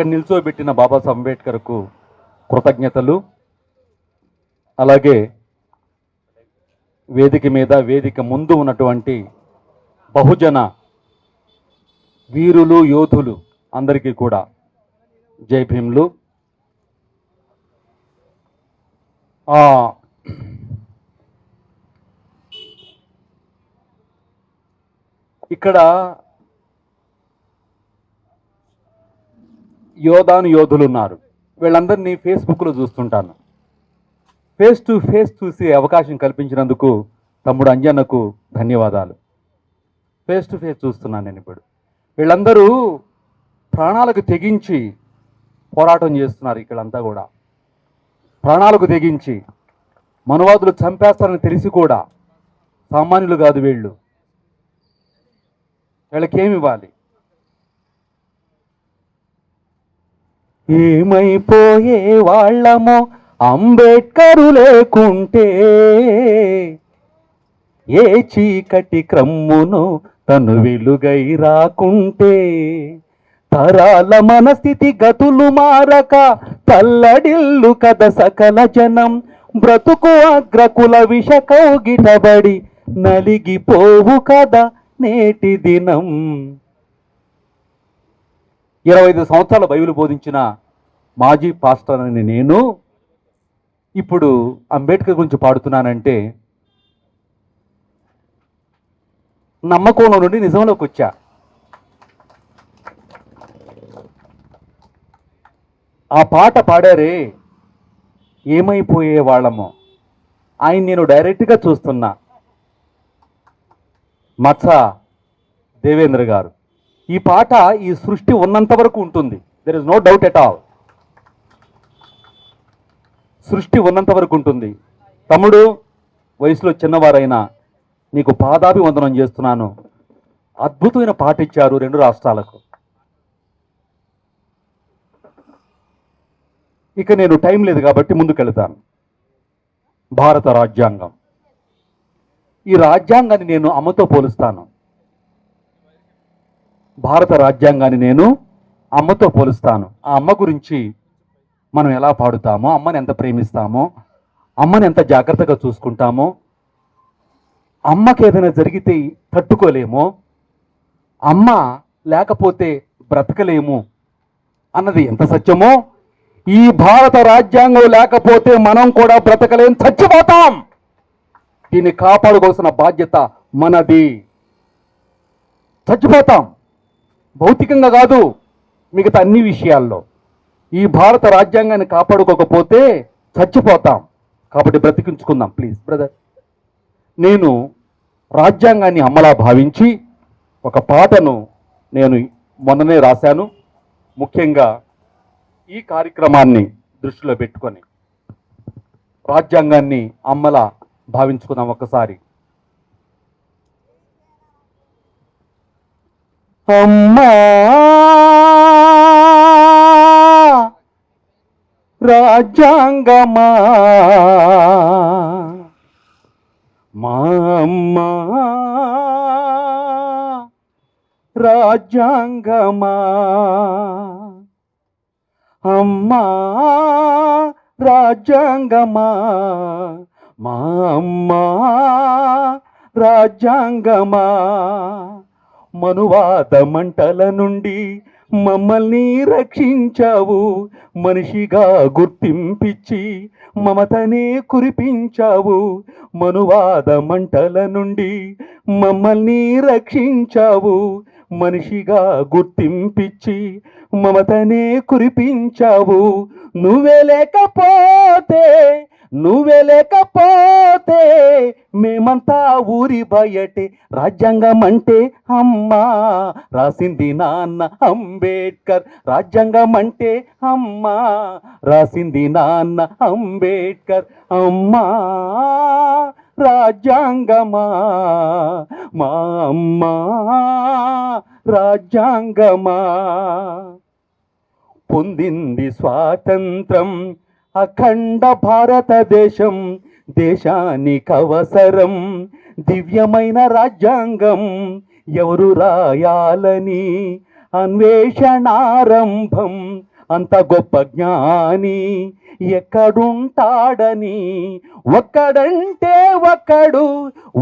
ఇక్కడ నిల్చోబెట్టిన బాబాసాహెబ్ అంబేద్కర్కు కృతజ్ఞతలు. అలాగే వేదిక మీద వేదిక ముందు ఉన్నటువంటి బహుజన వీరులు యోధులు అందరికీ కూడా జై భీమ్లు. ఇక్కడ యోధాను యోధులు ఉన్నారు వీళ్ళందరినీ ఫేస్బుక్లో చూస్తుంటాను. ఫేస్ టు ఫేస్ చూసే అవకాశం కల్పించినందుకు తమ్ముడు అంజన్నకు ధన్యవాదాలు. ఫేస్ టు ఫేస్ చూస్తున్నాను నేను ఇప్పుడు. వీళ్ళందరూ ప్రాణాలకు తెగించి పోరాటం చేస్తున్నారు ఇక్కడంతా కూడా. ప్రాణాలకు తెగించి మనువాదులు చంపేస్తారని తెలిసి కూడా సామాన్యులు కాదు వీళ్ళు. వీళ్ళకేమి ఇవ్వాలి? ఏమైపోయే వాళ్ళమో అంబేద్కరు లేకుంటే ఏ చీకటి క్రమ్మును తను వెలుగై రాకుంటే. తరాల మనస్థితి గతులు మారక తల్లడిల్లు కథ సకల జనం. బ్రతుకు అగ్రకుల విష కౌగిటబడి నలిగిపోవు కదా నేటి దినం. ఇరవై ఐదు సంవత్సరాల బైబిల్ బోధించిన మాజీ పాస్టర్ అని నేను ఇప్పుడు అంబేద్కర్ గురించి పాడుతున్నానంటే నమ్మకంలో నుండి నిజంలోకి వచ్చా? ఆ పాట పాడారే ఏమైపోయే వాళ్ళమో. ఆయన నేను డైరెక్ట్గా చూస్తున్నా. మత్స దేవేంద్ర గారు. ఈ పాట ఈ సృష్టి ఉన్నంత వరకు ఉంటుంది. There is no doubt at all సృష్టి ఉన్నంత వరకు ఉంటుంది. తమ్ముడు వయసులో చిన్నవారైనా నీకు పాదాభివందనం చేస్తున్నాను. అద్భుతమైన పాట ఇచ్చారు రెండు రాష్ట్రాలకు. ఇక నేను టైం లేదు కాబట్టి ముందుకెళ్తాను. భారత రాజ్యాంగం. ఈ రాజ్యాంగాన్ని నేను అమ్మతో పోలుస్తాను. భారత రాజ్యాంగాన్ని నేను అమ్మతో పోలుస్తాను. ఆ అమ్మ గురించి మనం ఎలా పాడుతామో అమ్మని ఎంత ప్రేమిస్తామో అమ్మని ఎంత జాగ్రత్తగా చూసుకుంటామో అమ్మకి ఏదైనా జరిగితే తట్టుకోలేమో అమ్మ లేకపోతే బ్రతకలేము అన్నది ఎంత సత్యమో ఈ భారత రాజ్యాంగం లేకపోతే మనం కూడా బ్రతకలేం చచ్చిపోతాం దీన్ని కాపాడుకోవాల్సిన బాధ్యత మనది. చచ్చిపోతాం భౌతికంగా కాదు మిగతా అన్ని విషయాల్లో. ఈ భారత రాజ్యాంగాన్ని కాపాడుకోకపోతే చచ్చిపోతాం. కాబట్టి బ్రతికించుకుందాం ప్లీజ్ బ్రదర్ నేను రాజ్యాంగాన్ని అమ్మలా భావించి ఒక పాటను నేను మొన్ననే రాశాను. ముఖ్యంగా ఈ కార్యక్రమాన్ని దృష్టిలో పెట్టుకొని రాజ్యాంగాన్ని అమ్మలా భావించుకుందాం ఒకసారి. అమ్మా. రాజ్యాంగమా? మా అమ్మా. రాజ్యాంగమా? అమ్మా. రాజ్యాంగమా? మా అమ్మా. రాజ్యాంగమా? మనువాద మంటల నుండి మమ్మల్ని రక్షించావు. మనిషిగా గుర్తింపిచ్చి మమతనే కురిపించావు. మనువాద మంటల నుండి మమ్మల్ని రక్షించావు. మనిషిగా గుర్తింపిచ్చి మమతనే కురిపించావు. నువ్వే లేకపోతే నువ్వే లేకపోతే మేమంతా ఊరి బయటే. రాజ్యాంగం అంటే అమ్మా రాసింది నాన్న అంబేద్కర్ రాజ్యాంగం అంటే అమ్మా రాసింది నాన్న అంబేద్కర్ అమ్మా రాజ్యాంగమా? మా అమ్మా రాజ్యాంగమా? పొందింది స్వాతంత్రం అఖండ భారతదేశం దేశానికి అవసరం దివ్యమైన రాజ్యాంగం ఎవరు రాయాలని? అన్వేషణారంభం అంత గొప్ప జ్ఞాని ఎక్కడుంటాడని? ఒక్కడంటే ఒక్కడు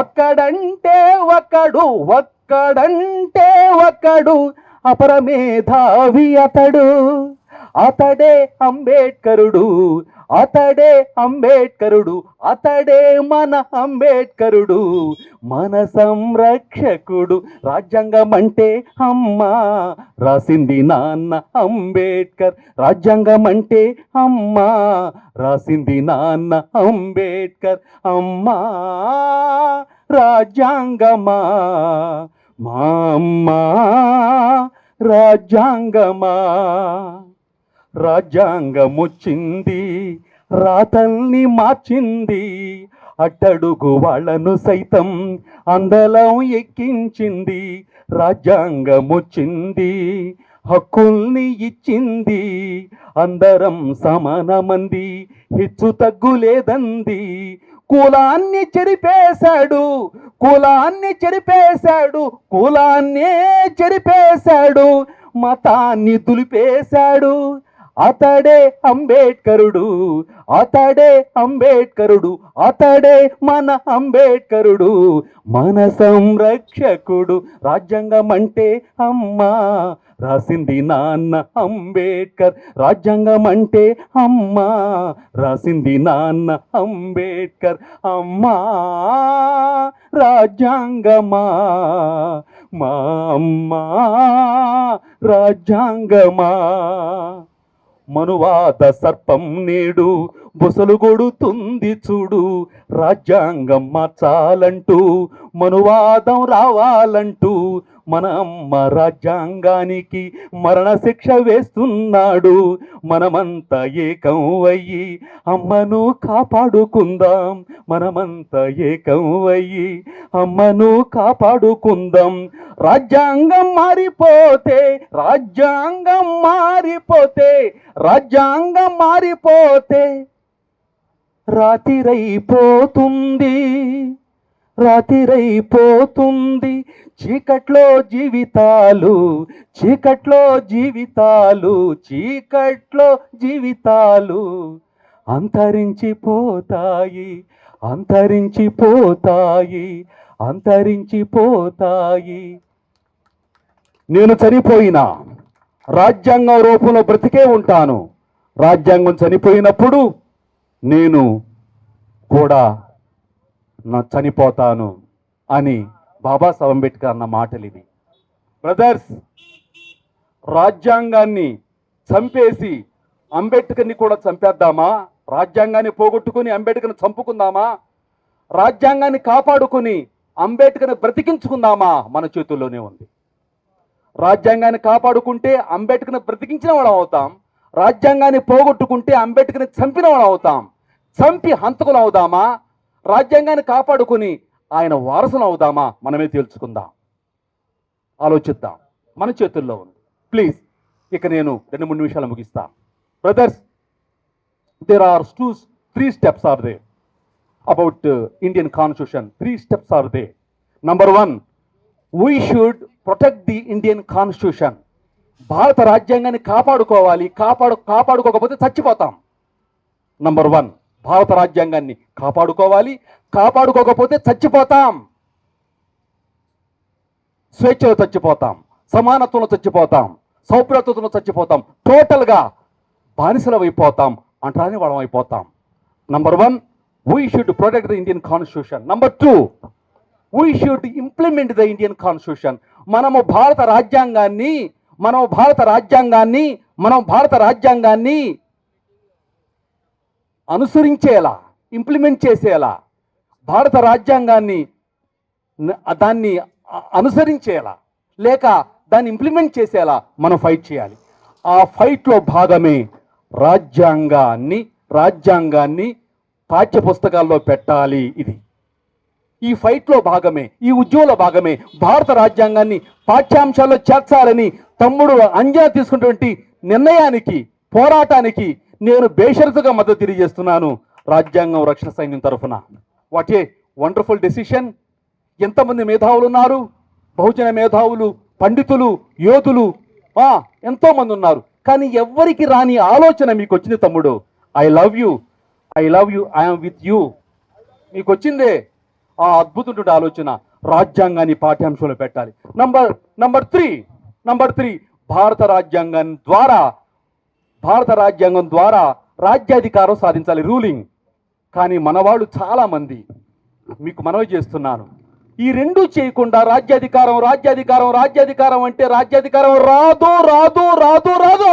ఒక్కడంటే ఒక్కడు ఒక్కడంటే ఒక్కడు అపరమేధావి అతడు. అతడే అంబేడ్కరుడు అతడే అంబేడ్కరుడు అతడే మన అంబేడ్కరుడు మన సంరక్షకుడు. రాజ్యాంగం అంటే అమ్మ రాసింది నాన్న అంబేడ్కర్. రాజ్యాంగం అంటే అమ్మ రాసింది నాన్న అంబేడ్కర్. అమ్మా రాజ్యాంగమా? మా అమ్మ రాజ్యాంగమా? రాజ్యాంగమొచ్చింది రాతల్ని మార్చింది. అట్టడుగు వాళ్ళను సైతం అందలం ఎక్కించింది. రాజ్యాంగమొచ్చింది హక్కుల్ని ఇచ్చింది. అందరం సమానమంది హెచ్చు తగ్గులేదంది కులాన్ని చెరిపేశాడు కులాన్ని చెరిపేశాడు కులాన్నే చెరిపేశాడు మతాన్ని దులిపేశాడు. అతడే అంబేడ్కరుడు అతడే అంబేడ్కరుడు అతడే మన అంబేడ్కరుడు మన సంరక్షకుడు రాజ్యాంగం అంటే అమ్మా రాసింది నాన్న అంబేడ్కర్ రాజ్యాంగం అంటే అమ్మా రాసింది నాన్న అంబేడ్కర్ అమ్మా రాజ్యాంగమా మా అమ్మా రాజ్యాంగమా. మనువాద సర్పం నేడు బుసలు కొడుతుంది చూడు. రాజ్యాంగం మార్చాలంటూ మనువాదం రావాలంటూ మన అమ్మ రాజ్యాంగానికి మరణశిక్ష వేస్తున్నాడు. మనమంతా ఏకం అయ్యి అమ్మను కాపాడుకుందాం. మనమంతా ఏకం అయ్యి అమ్మను కాపాడుకుందాం. రాజ్యాంగం మారిపోతే రాజ్యాంగం మారిపోతే రాజ్యాంగం మారిపోతే రాతిరైపోతుంది. రాతిరైపోతుంది. చీకట్లో జీవితాలు చీకట్లో జీవితాలు చీకట్లో జీవితాలు అంతరించిపోతాయి అంతరించిపోతాయి అంతరించిపోతాయి. నేను చనిపోయినా రాజ్యాంగం రూపంలో బ్రతికే ఉంటాను. రాజ్యాంగం చనిపోయినప్పుడు నేను కూడా నా చనిపోతాను అని బాబాసాహెబ్ అంబేద్కర్ అన్న మాటలు ఇవి బ్రదర్స్ రాజ్యాంగాన్ని చంపేసి అంబేద్కర్ని కూడా చంపేద్దామా? రాజ్యాంగాన్ని పోగొట్టుకుని అంబేద్కర్ని చంపుకుందామా? రాజ్యాంగాన్ని కాపాడుకుని అంబేద్కర్ని బ్రతికించుకుందామా? మన చేతుల్లోనే ఉంది. రాజ్యాంగాన్ని కాపాడుకుంటే అంబేద్కర్ని బ్రతికించిన వాళ్ళం అవుతాం. రాజ్యాంగాన్ని పోగొట్టుకుంటే అంబేద్కర్ని చంపిన వాళ్ళం అవుతాం. చంపి హంతకులు అవుదామా? రాజ్యాంగాన్ని కాపాడుకుని ఆయన వారసులు అవుదామా మనమే తేల్చుకుందాం. ఆలోచిద్దాం. మన చేతుల్లో ఉంది. ప్లీజ్ ఇక నేను రెండు మూడు నిమిషాలు ముగిస్తా. Brothers there are two three steps are they about Indian constitution three steps are they number one we should protect the Indian constitution భారత రాజ్యాంగాన్ని కాపాడుకోవాలి. కాపాడు కాపాడుకోకపోతే చచ్చిపోతాం. నంబర్ వన్ భారత రాజ్యాంగాన్ని కాపాడుకోవాలి. కాపాడుకోకపోతే చచ్చిపోతాం. స్వేచ్ఛలో చచ్చిపోతాం. సమానత్వంలో చచ్చిపోతాం. సౌప్రతలో చచ్చిపోతాం. టోటల్గా బానిసలం అయిపోతాం. అంటారని వాళ్ళం అయిపోతాం. Number one we should protect the Indian constitution number two we should implement the Indian constitution మనము భారత రాజ్యాంగాన్ని మనం భారత రాజ్యాంగాన్ని మనం భారత రాజ్యాంగాన్ని అనుసరించేలా ఇంప్లిమెంట్ చేసేలా భారత రాజ్యాంగాన్ని దాన్ని అనుసరించేలా లేక దాన్ని ఇంప్లిమెంట్ చేసేలా మనం ఫైట్ చేయాలి. ఆ ఫైట్లో భాగమే రాజ్యాంగాన్ని రాజ్యాంగాన్ని పాఠ్య పుస్తకాల్లో పెట్టాలి ఇది. ఈ ఫైట్లో భాగమే ఈ ఉద్యమంలో భాగమే భారత రాజ్యాంగాన్ని పాఠ్యాంశాల్లో చేర్చాలని తమ్ముడు అంజనా తీసుకున్నటువంటి నిర్ణయానికి పోరాటానికి నేను బేషరతుగా మద్దతు తెలియజేస్తున్నాను రాజ్యాంగం రక్షణ సైన్యం తరఫున. What a wonderful decision. ఎంతమంది మేధావులు ఉన్నారు? బహుజన మేధావులు పండితులు యోధులు ఎంతోమంది ఉన్నారు. కానీ ఎవ్వరికి రాని ఆలోచన మీకు వచ్చింది తమ్ముడు. I love you I love you I'm with you మీకు వచ్చిందే ఆ అద్భుతమైన ఆలోచన రాజ్యాంగాన్ని పాఠ్యాంశంలో పెట్టాలి. Number number three number three భారత రాజ్యాంగం ద్వారా భారత రాజ్యాంగం ద్వారా రాజ్యాధికారం సాధించాలి రూలింగ్. కానీ మనవాళ్ళు చాలామంది మీకు మనవి చేస్తున్నాను. ఈ రెండు చేయకుండా రాజ్యాధికారం రాజ్యాధికారం రాజ్యాధికారం అంటే రాజ్యాధికారం రాదు రాదు రాదు రాదు.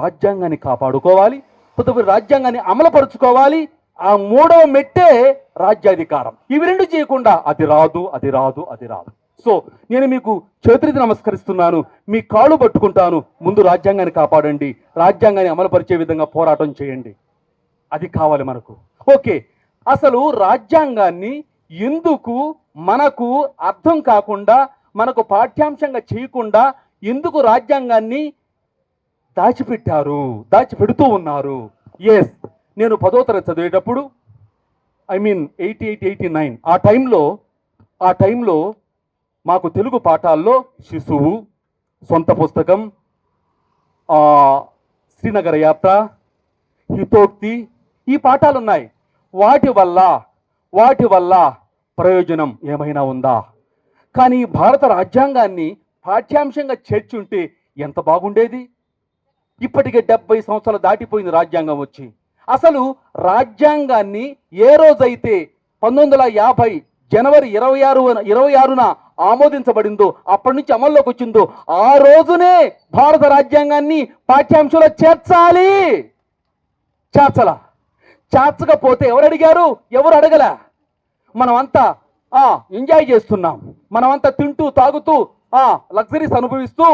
రాజ్యాంగాన్ని కాపాడుకోవాలి తదుపరి రాజ్యాంగాన్ని అమలుపరుచుకోవాలి. ఆ మూడవ మెట్టే రాజ్యాధికారం. ఇవి రెండు చేయకుండా అది రాదు అది రాదు అది రాదు. సో నేను మీకు చేతులెత్తి నమస్కరిస్తున్నాను. మీ కాళ్ళు పట్టుకుంటాను. ముందు రాజ్యాంగాన్ని కాపాడండి. రాజ్యాంగాన్ని అమలుపరిచే విధంగా పోరాటం చేయండి. అది కావాలి మనకు. ఓకే. అసలు రాజ్యాంగాన్ని ఎందుకు మనకు అర్థం కాకుండా మనకు పాఠ్యాంశంగా చేయకుండా ఎందుకు రాజ్యాంగాన్ని దాచిపెట్టారు దాచిపెడుతూ ఉన్నారు? ఎస్ నేను పదో తరగతి చదివేటప్పుడు I mean eighty eight eighty nine ఆ టైంలో ఆ టైంలో మాకు తెలుగు పాఠాల్లో శిశువు సొంత పుస్తకం శ్రీనగర యాత్ర హితోక్తి ఈ పాఠాలు ఉన్నాయి వాటి వల్ల వాటి వల్ల ప్రయోజనం ఏమైనా ఉందా? కానీ భారత రాజ్యాంగాన్ని పాఠ్యాంశంగా చేర్చుంటే ఎంత బాగుండేది? ఇప్పటికే డెబ్బై సంవత్సరాలు దాటిపోయింది రాజ్యాంగం వచ్చి. అసలు రాజ్యాంగాన్ని ఏ రోజైతే పంతొమ్మిది వందల యాభై జనవరి ఇరవై ఆరు ఇరవై ఆరున ఆమోదించబడిందో అప్పటి నుంచి అమల్లోకి వచ్చిందో ఆ రోజునే భారత రాజ్యాంగాన్ని పాఠ్యాంశంలో చేర్చాలి. చేర్చలా? చేర్చకపోతే ఎవరు అడిగారు? ఎవరు అడగల? మనమంతా ఆ, ఎంజాయ్ చేస్తున్నాం. మనమంతా తింటూ తాగుతూ ఆ లగ్జరీస్ అనుభవిస్తూ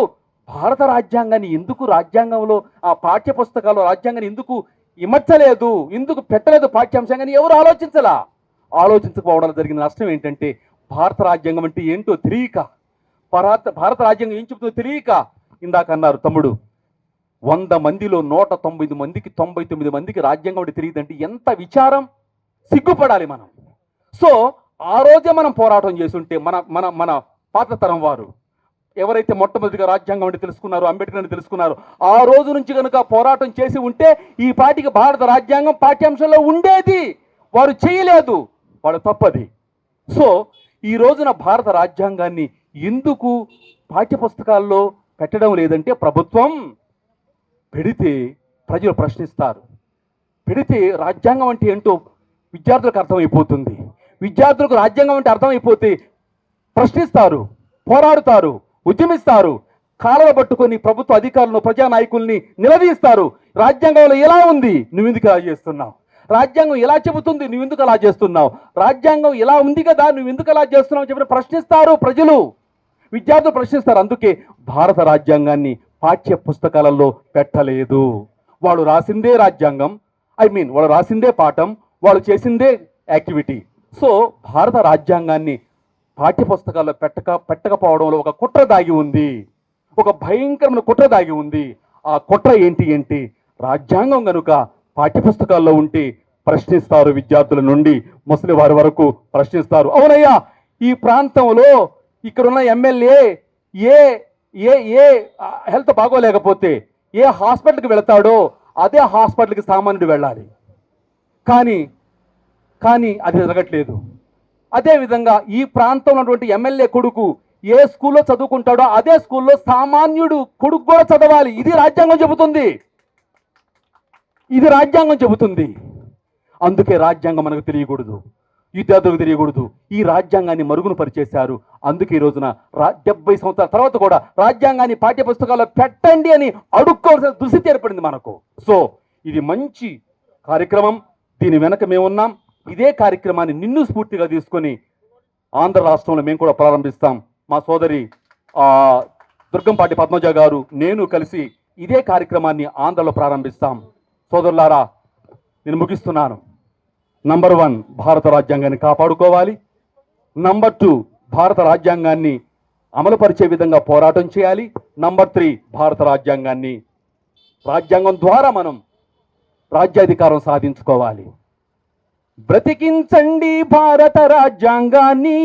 భారత రాజ్యాంగాన్ని ఎందుకు రాజ్యాంగంలో ఆ పాఠ్య పుస్తకాల్లో రాజ్యాంగాన్ని ఎందుకు ఇమర్చలేదు ఎందుకు పెట్టలేదు పాఠ్యాంశంగాని ఎవరు ఆలోచించలా? ఆలోచించకపోవడం జరిగిన నష్టం ఏంటంటే భారత రాజ్యాంగం అంటే ఏంటో తెలియక భారత భారత రాజ్యాంగం ఏం చెబుతుందో తెలియక ఇందాక అన్నారు తమ్ముడు వంద మందిలో నూట తొంభై మందికి తొంభై తొమ్మిది మందికి రాజ్యాంగం అంటే తెలియదంటే ఎంత విచారం? సిగ్గుపడాలి మనం. సో ఆ రోజే మనం పోరాటం చేస్తుంటే మన మన మన పాత తరం వారు ఎవరైతే మొట్టమొదటిగా రాజ్యాంగం అంటే తెలుసుకున్నారో అంబేద్కర్ అని తెలుసుకున్నారో ఆ రోజు నుంచి కనుక పోరాటం చేసి ఉంటే ఈ పాటికి భారత రాజ్యాంగం పాఠ్యాంశంలో ఉండేది. వారు చేయలేదు. వాడు తప్పది. సో ఈ రోజున భారత రాజ్యాంగాన్ని ఎందుకు పాఠ్యపుస్తకాల్లో పెట్టడం లేదంటే ప్రభుత్వం పెడితే ప్రజలు ప్రశ్నిస్తారు. పెడితే రాజ్యాంగం అంటే ఏంటో విద్యార్థులకు అర్థమైపోతుంది. విద్యార్థులకు రాజ్యాంగం అంటే అర్థమైపోతే ప్రశ్నిస్తారు పోరాడుతారు ఉద్యమిస్తారు కాలలు పట్టుకొని ప్రభుత్వ అధికారులను ప్రజానాయకుల్ని నిలదీస్తారు. రాజ్యాంగంలో ఎలా ఉంది? నువ్వు ఎందుకు అలా చేస్తున్నావు? రాజ్యాంగం ఎలా చెబుతుంది? నువ్వు ఎందుకు అలా చేస్తున్నావు? రాజ్యాంగం ఎలా ఉంది కదా? నువ్వు ఎందుకు అలా చేస్తున్నావు? చెప్పి ప్రశ్నిస్తారు ప్రజలు. విద్యార్థులు ప్రశ్నిస్తారు. అందుకే భారత రాజ్యాంగాన్ని పాఠ్య పుస్తకాలలో పెట్టలేదు. వాడు రాసిందే రాజ్యాంగం. ఐ మీన్ వాడు రాసిందే పాఠం. వాళ్ళు చేసిందే యాక్టివిటీ. సో భారత రాజ్యాంగాన్ని పాఠ్య పుస్తకాల్లో పెట్టక పెట్టకపోవడంలో ఒక కుట్ర దాగి ఉంది. ఒక భయంకరమైన కుట్ర దాగి ఉంది. ఆ కుట్ర ఏంటి ఏంటి రాజ్యాంగం కనుక పాఠ్యపుస్తకాల్లో ఉంటే ప్రశ్నిస్తారు విద్యార్థుల నుండి. ముసలి వారి వరకు ప్రశ్నిస్తారు. అవునయ్యా ఈ ప్రాంతంలో ఇక్కడున్న ఎమ్మెల్యే ఏ ఏ ఏ హెల్త్ బాగోలేకపోతే ఏ హాస్పిటల్కి వెళతాడో అదే హాస్పిటల్కి సామాన్యుడు వెళ్ళాలి. కానీ కానీ అది జరగట్లేదు. అదేవిధంగా ఈ ప్రాంతంలో ఉన్నటువంటి ఎమ్మెల్యే కొడుకు ఏ స్కూల్లో చదువుకుంటాడో అదే స్కూల్లో సామాన్యుడు కొడుకు కూడా చదవాలి. ఇది రాజ్యాంగం చెబుతుంది. ఇది రాజ్యాంగం చెబుతుంది. అందుకే రాజ్యాంగం మనకు తెలియకూడదు. విద్యార్థులకు తెలియకూడదు. ఈ రాజ్యాంగాన్ని మరుగున పరిచేశారు. అందుకే ఈ రోజున రా డెబ్బై సంవత్సరాల తర్వాత కూడా రాజ్యాంగాన్ని పాఠ్యపుస్తకాల్లో పెట్టండి అని అడుక్కోవాల్సిన దుస్థితి ఏర్పడింది మనకు. సో ఇది మంచి కార్యక్రమం. దీని వెనక మేమున్నాం ఇదే కార్యక్రమాన్ని నిన్ను స్ఫూర్తిగా తీసుకొని ఆంధ్ర రాష్ట్రంలో మేము కూడా ప్రారంభిస్తాం. మా సోదరి దుర్గంపాటి పద్మజ గారు నేను కలిసి ఇదే కార్యక్రమాన్ని ఆంధ్రలో ప్రారంభిస్తాం. సోదరులారా నేను ముగిస్తున్నాను. నంబర్ వన్ భారత రాజ్యాంగాన్ని కాపాడుకోవాలి. నంబర్ టూ భారత రాజ్యాంగాన్ని అమలుపరిచే విధంగా పోరాటం చేయాలి. నంబర్ త్రీ భారత రాజ్యాంగాన్ని రాజ్యాంగం ద్వారా మనం రాజ్యాధికారం సాధించుకోవాలి. బ్రతికించండి భారత రాజ్యాంగాన్ని.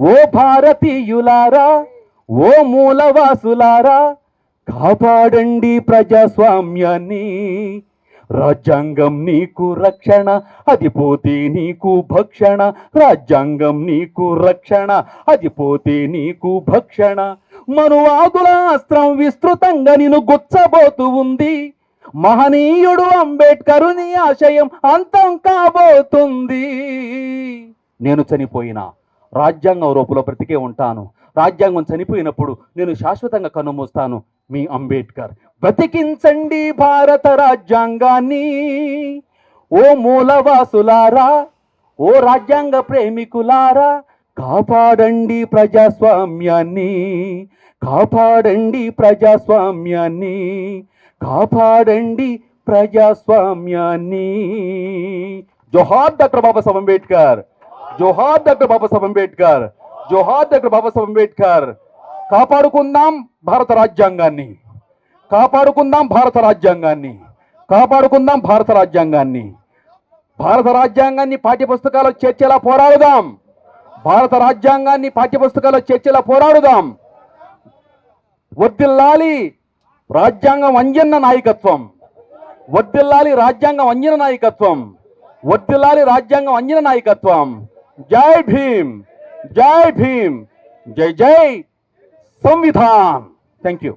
ఓ భారతీయులారా ఓ మూలవాసులారా కాపాడండి ప్రజాస్వామ్యాన్ని. రాజ్యాంగం నీకు రక్షణ అది పోతే నీకు భక్షణ. రాజ్యాంగం నీకు రక్షణ అది పోతే నీకు భక్షణ. మనువాదుల అస్త్రం విస్తృతంగా నిన్ను గుచ్చబోతూ ఉంది. మహనీయుడు అంబేద్కరుని ఆశయం అంతం కాబోతుంది. నేను చనిపోయినా రాజ్యాంగం రూపంలో బ్రతికే ఉంటాను. రాజ్యాంగం చనిపోయినప్పుడు నేను శాశ్వతంగా కనుమూస్తాను మీ అంబేద్కర్ బ్రతికించండి భారత రాజ్యాంగాన్ని. ఓ మూలవాసులారా ఓ రాజ్యాంగ ప్రేమికులారా కాపాడండి ప్రజాస్వామ్యాన్ని. కాపాడండి ప్రజాస్వామ్యాన్ని. కాపాడండి ప్రజాస్వామ్యాన్ని. జోహార్ డాక్టర్ బాబాసాహెబ్ అంబేద్కర్ జోహార్ డాక్టర్ బాబాసాహెబ్ అంబేద్కర్ జోహార్ డాక్టర్ బాబాసాహెబ్ అంబేద్కర్. కాపాడుకుందాం భారత రాజ్యాంగాన్ని. కాపాడుకుందాం భారత రాజ్యాంగాన్ని. కాపాడుకుందాం భారత రాజ్యాంగాన్ని. భారత రాజ్యాంగాన్ని పాఠ్యపుస్తకాల్లో చేర్చేలా పోరాడుదాం. భారత రాజ్యాంగాన్ని పాఠ్యపుస్తకాల్లో చేర్చేలా పోరాడుదాం. వర్దిల్లాలి రాజ్యాంగం అంజన్న నాయకత్వం. వర్దిల్లాలి రాజ్యాంగం అంజన నాయకత్వం. వర్దిల్లాలి రాజ్యాంగం అంజన నాయకత్వం. జై భీమ్! జై భీమ్ జై జై సంవిధాన్ థ్యాంక్ యూ